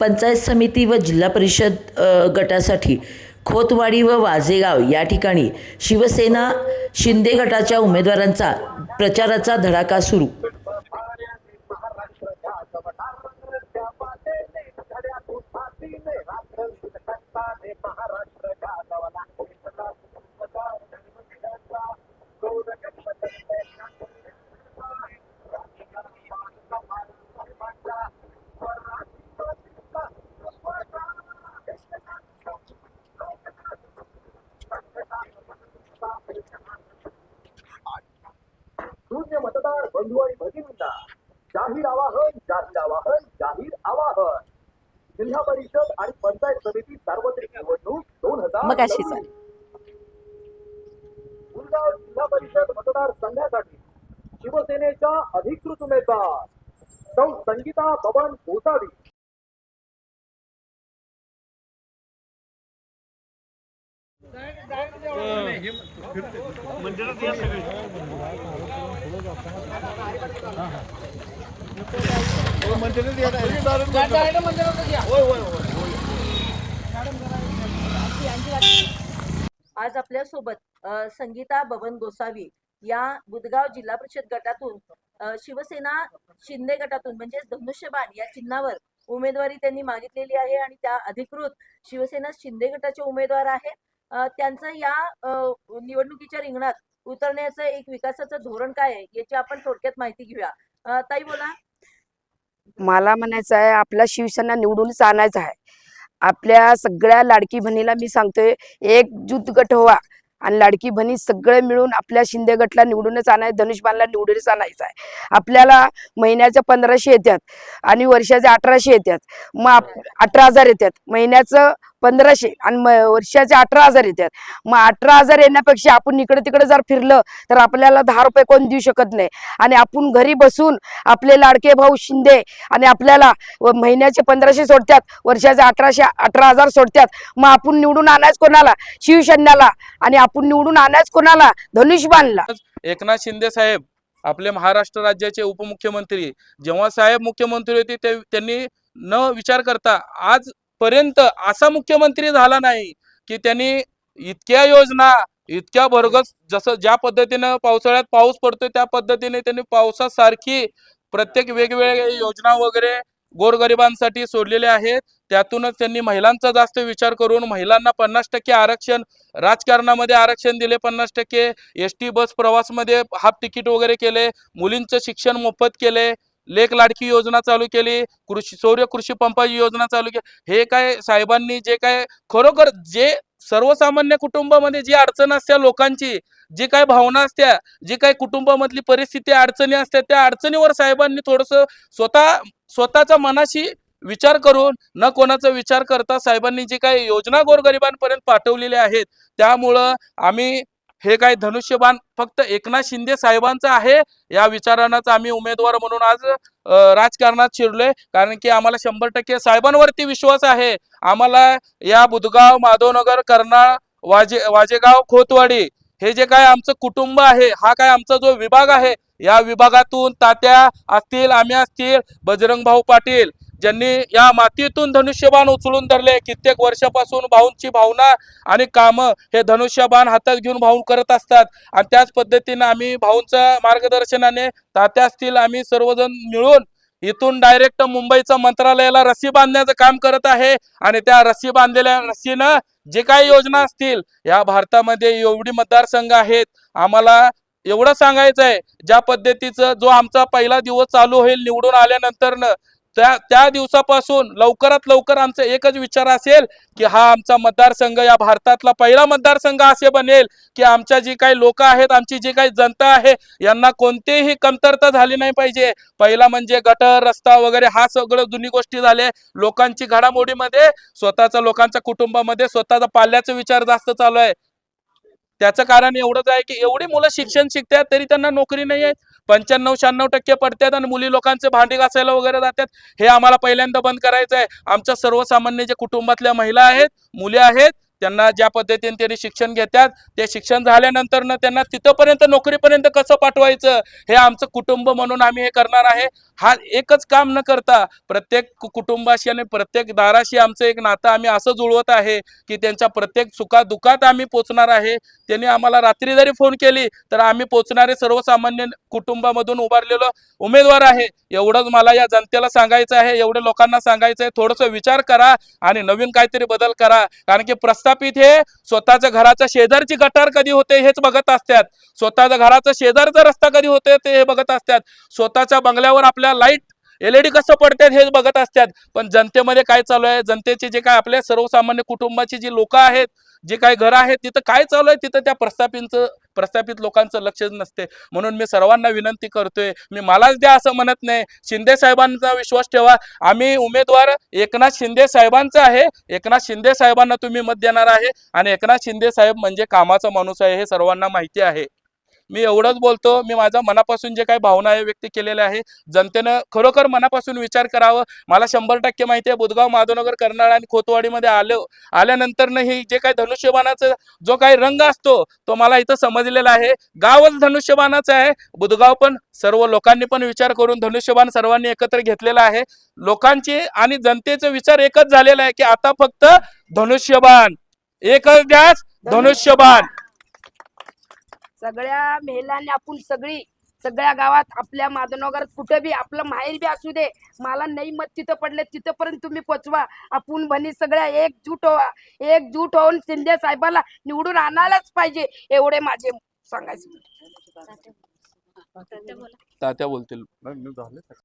पंचायत समिती व जिल्हा परिषद गटासाठी खोतवाडी व वाजेगाव या ठिकाणी शिवसेना शिंदे गटाच्या उमेदवारांचा प्रचाराचा धडाका सुरू. शून्य मतदार बंधू आणि भगिनींना जाहीर आवाहन जाहीर आवाहन जाहीर आवाहन. जिल्हा परिषद आणि पंचायत समिती सार्वत्रिक निवडणूक दोन हजार. मुलगाव जिल्हा परिषद मतदार संघासाठी शिवसेनेच्या अधिकृत उमेदवार सौ संगीता बबन गोसावी आज आपल्यासोबत सोबत संगीता बबन गोसावी या बुदगाव जिल्हा परिषद गटातून शिवसेना शिंदे गटातून म्हणजेच धनुष्यबाण या चिन्हावर उमेदवारी त्यांनी मागितलेली आहे आणि त्या अधिकृत शिवसेना शिंदे गटाचे उमेदवार आहेत. त्यांचं या निवडणुकीच्या रिंगणात उतरण्याचं एक विकासाचं धोरण काय आहे याची आपण थोडक्यात माहिती घेऊया. ताई बोला. मला म्हणायचं आहे आपला शिवसेना निवडूनच आणायचा आहे. आपल्या सगळ्या लाडकी बहिणीला मी सांगतोय एकजूत गट व्हा. आणि लाडकी बहिणी सगळे मिळून आपल्या शिंदे गटला निवडूनच आणायचं धनुष्यबाणला निवडूनच आणायचं आहे. आपल्याला महिन्याच्या पंधराशे येतात आणि वर्षाचे अठराशे येतात मग अठरा हजार येतात महिन्याचं पंधराशे आणि वर्षाचे अठरा हजार येतात मग अठरा हजार येण्यापेक्षा आपण इकडे तिकडे जर फिरलं तर आपल्याला दहा रुपये कोण देऊ शकत नाही. आणि आपण घरी बसून आपले लाडके भाऊ शिंदे आणि आपल्याला व महिन्याचे पंधराशे सोडतात वर्षाचे अठराशे अठरा हजार सोडतात मग आपण निवडून आणायच कोणाला? शिवसैन्याला आणि आपण निवडून आणायच कोणाला? धनुष्यबाणला. एकनाथ शिंदे साहेब आपले महाराष्ट्र राज्याचे उपमुख्यमंत्री. जेव्हा साहेब मुख्यमंत्री होते ते त्यांनी न विचार करता आज पर्यंत असा मुख्यमंत्री झाला नाही की त्यांनी इतक्या योजना इतक्या भरगस जसं ज्या पद्धतीनं पावसाळ्यात पाऊस पडतोय त्या पद्धतीने त्यांनी पावसासारखी प्रत्येक वेगवेगळ्या योजना वगैरे गोरगरिबांसाठी सोडलेल्या आहेत. त्यातूनच त्यांनी महिलांचा जास्त विचार करून महिलांना पन्नास टक्के आरक्षण राजकारणामध्ये आरक्षण दिले पन्नास टक्के. एस टी बस प्रवासमध्ये हाफ तिकीट वगैरे केले मुलींचं शिक्षण मोफत केले. लेख लाडकी योजना चालू केली कृषी सौर्य कृषी पंपाची योजना चालू केली हे काय साहेबांनी जे काय खरोखर जे सर्वसामान्य कुटुंबामध्ये जी अडचण असत्या लोकांची जी काय भावना असत्या जी काय कुटुंबामधली परिस्थिती अडचणी असत्या त्या अडचणीवर साहेबांनी थोडंसं स्वतः स्वतःच्या मनाशी विचार करून न कोणाचा विचार करता साहेबांनी जी काही योजना गोरगरिबांपर्यंत पाठवलेल्या आहेत त्यामुळं आम्ही हे काय धनुष्यबाण फक्त एकनाथ शिंदे साहेबांचं आहे. या विचारानंच आम्ही उमेदवार म्हणून आज राजकारणात शिरलोय. कारण की आम्हाला शंभर टक्के साहेबांवरती विश्वास आहे. आम्हाला या बुधगाव माधवनगर कर्नाळ वाजे वाजेगाव खोतवाडी हे जे काय आमचं कुटुंब आहे हा काय आमचा जो विभाग आहे या विभागातून तात्या असतील आम्ही असतील बजरंग भाऊ पाटील ज्यांनी या मातीतून धनुष्यबाण उचलून धरले कित्येक वर्षापासून भाऊंची भावना आणि कामं हे धनुष्यबाण हातात घेऊन भाऊ करत असतात. आणि त्याच पद्धतीनं आम्ही भाऊंच्या मार्गदर्शनाने तात्या असतील आम्ही सर्वजण मिळून इथून डायरेक्ट मुंबईच्या मंत्रालयाला रस्सी बांधण्याचं काम करत आहे. आणि त्या रस्सी बांधलेल्या रस्सीनं जे काही योजना असतील या भारतामध्ये एवढी मतदारसंघ आहेत. आम्हाला एवढं सांगायचं आहे ज्या पद्धतीचं जो आमचा पहिला दिवस चालू होईल निवडून आल्यानंतर त्या त्या दिवसापासून लवकरात लवकर आमचा एकच विचार असेल की हा आमचा मतदारसंघ या भारतातला पहिला मतदारसंघ असे बनेल की आमच्या जी काही लोक आहेत आमची जी काही जनता आहे यांना कोणतीही कमतरता झाली नाही पाहिजे. पहिला म्हणजे गटर रस्ता वगैरे हा सगळं जुनी गोष्टी झाल्या लोकांची घडामोडीमध्ये स्वतःचा लोकांच्या कुटुंबामध्ये स्वतःचा पाल्याचा विचार जास्त चालू आहे. त्याचं कारण एवढंच आहे की एवढी मुलं शिक्षण शिकतात तरी त्यांना नोकरी नाही आहे. पंच्याण्णव शहाण्णव टक्के पडतात आणि मुली लोकांचे भांडी घासायला वगैरे जातात. हे आम्हाला पहिल्यांदा बंद करायचं आहे आमच्या सर्वसामान्य जे कुटुंबातल्या महिला आहेत मुली आहेत त्यांना ज्या पद्धतीने त्यांनी शिक्षण घेतात ते शिक्षण झाल्यानंतर न त्यांना तिथंपर्यंत नोकरीपर्यंत कसं पाठवायचं? हे आमचं कुटुंब म्हणून आम्ही हे करणार आहे. हा एकच काम न करता प्रत्येक कुटुंबाशी आणि प्रत्येक दाराशी आमचं एक नातं आम्ही असं जुळवत आहे की त्यांच्या प्रत्येक सुखादुखात आम्ही पोचणार आहे. त्यांनी आम्हाला रात्री जरी फोन केली तर आम्ही पोचणारे सर्वसामान्य कुटुंबामधून उभारलेलो उमेदवार आहे. एवढंच मला या जनतेला सांगायचं आहे एवढे लोकांना सांगायचं आहे. थोडंसं विचार करा आणि नवीन काहीतरी बदल करा. कारण की प्रस्थापित हे. स्वतःच्या घराच्या शेजारची गटार कधी होते हेच बघत असतात. स्वतःच्या घराचा शेजारचा रस्ता कधी होते ते हे बघत असतात. स्वतःच्या बंगल्यावर आपल्या लाइट एलईडी कसं पडतात हेच बघत असतात. पण जनतेमध्ये काय चालू आहे? जनतेचे जे काय आपल्या सर्वसामान्य कुटुंबाची जी लोक आहेत जे काही घरं आहेत तिथं काय चालू आहे? तिथं त्या प्रस्थापितचं प्रस्थापित लोकांचं लक्षच नसते. म्हणून मी सर्वांना विनंती करतोय मी मलाच द्या असं म्हणत नाही. शिंदे साहेबांचा विश्वास ठेवा. आम्ही उमेदवार एकनाथ शिंदे साहेबांचा आहे. एकनाथ शिंदे साहेबांना तुम्ही मत देणार आहे. आणि एकनाथ शिंदे साहेब म्हणजे कामाचा माणूस आहे हे सर्वांना माहिती आहे. मी एवढंच बोलतो मी माझ्या मनापासून जे काही भावना आहे व्यक्त केलेल्या आहे जनतेनं खरोखर मनापासून विचार करावं. मला शंभर टक्के माहिती आहे बुधगाव माधवनगर कर्नाळ आणि खोतवाडीमध्ये आलो आल्यानंतरनं ही जे काही धनुष्यबाणाचा जो काही रंग असतो तो मला इथं समजलेला आहे. गावच धनुष्यबाणाचं आहे. बुधगाव पण सर्व लोकांनी पण विचार करून धनुष्यबाण सर्वांनी एकत्र घेतलेला आहे. लोकांची आणि जनतेचा विचार एकच झालेला आहे की आता फक्त धनुष्यबाण. एकच द्यास धनुष्यबाण. सगळ्या महिलांनी आपण सगळी सगळ्या गावात आपल्या माधवनगरात कुठे बी आपलं माहेर बी असू दे मला नाही मत तिथं पडले तिथंपर्यंत तुम्ही पोचवा. आपण भनी सगळ्या एकजूट व्हा एकजूट होऊन शिंदे साहेबाला निवडून आणायलाच पाहिजे एवढे माझे सांगायचे. तात्या बोलतील.